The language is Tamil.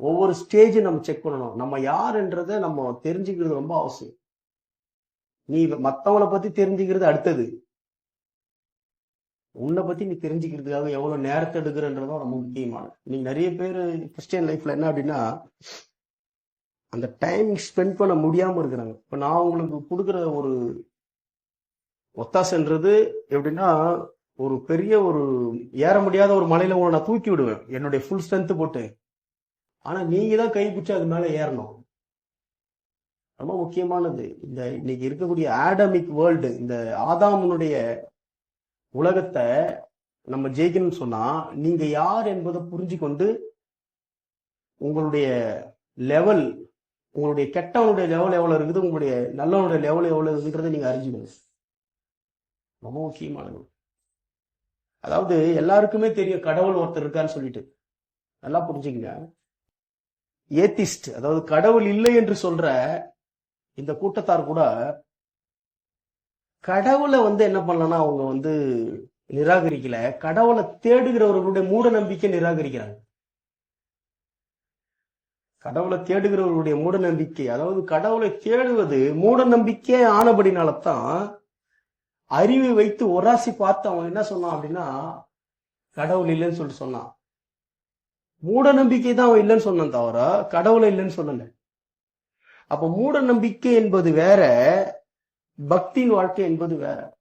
ஒவ்வொரு ஸ்டேஜும் நம்ம செக் பண்ணணும். நம்ம யாருன்றதை நம்ம தெரிஞ்சுக்கிறது ரொம்ப அவசியம். நீ மத்தவங்கள பத்தி தெரிஞ்சுக்கிறது அடுத்தது. உன்னை பத்தி நீ தெரிஞ்சுக்கிறதுக்காக எவ்வளவு நேரத்தை எடுக்கிறன்றதும் ரொம்ப முக்கியமானது. நீ நிறைய பேர் கிறிஸ்டியன் லைஃப்ல என்ன அப்படின்னா அந்த டைம் ஸ்பெண்ட் பண்ண முடியாம இருக்கிறாங்க. இப்ப நான் உங்களுக்கு கொடுக்குற ஒரு ஒத்தாசன்றது எப்படின்னா ஒரு பெரிய ஒரு ஏற முடியாத ஒரு மலையில உன்னை நான் தூக்கி விடுவேன். என்னுடைய ஃபுல் ஸ்ட்ரென்த் போட்டு. ஆனா நீங்க தான் கைப்பிடிச்சு அது மேல ஏறணும். ரொம்ப முக்கியமானது. இந்த இன்னைக்கு இருக்கக்கூடிய ஆடமிக் வேர்ல்டு இந்த ஆதாமனுடைய உலகத்தை நம்ம ஜெயிக்கணும்னு சொன்னா நீங்க யார் என்பதை புரிஞ்சு கொண்டு உங்களுடைய லெவல் உங்களுடைய கெட்டவனுடைய லெவல் எவ்வளவு இருக்குது உங்களுடைய நல்லவனுடைய லெவல் எவ்வளவு இருக்குன்றத நீங்க அறிஞ்சுக்கணும். ரொம்ப முக்கியமானது. அதாவது எல்லாருக்குமே தெரியும் கடவுள் ஒருத்தர் இருக்கான்னு சொல்லிட்டு. நல்லா புரிஞ்சுக்கங்க. ஏத்திஸ்ட் அதாவது கடவுள் இல்லை என்று சொல்ற இந்த கூட்டத்தார் கூட கடவுளை வந்து என்ன பண்ணலன்னா அவங்க வந்து நிராகரிக்கல. கடவுளை தேடுகிறவர்களுடைய மூட நம்பிக்கை நிராகரிக்கிறாங்க. கடவுளை தேடுகிறவர்களுடைய மூட நம்பிக்கை அதாவது கடவுளை தேடுவது மூட நம்பிக்கை ஆனபடினாலதான் அறிவை வைத்து ஒராசி பார்த்து அவன் என்ன சொன்னான் அப்படின்னா கடவுள் இல்லைன்னு சொல்லிட்டு சொன்னான். மூட நம்பிக்கை தான் அவன் இல்லைன்னு சொன்னான் தவிர கடவுளை இல்லைன்னு சொல்லல. அப்ப மூட நம்பிக்கை என்பது வேற பக்தியின் வாழ்க்கை என்பது வேற.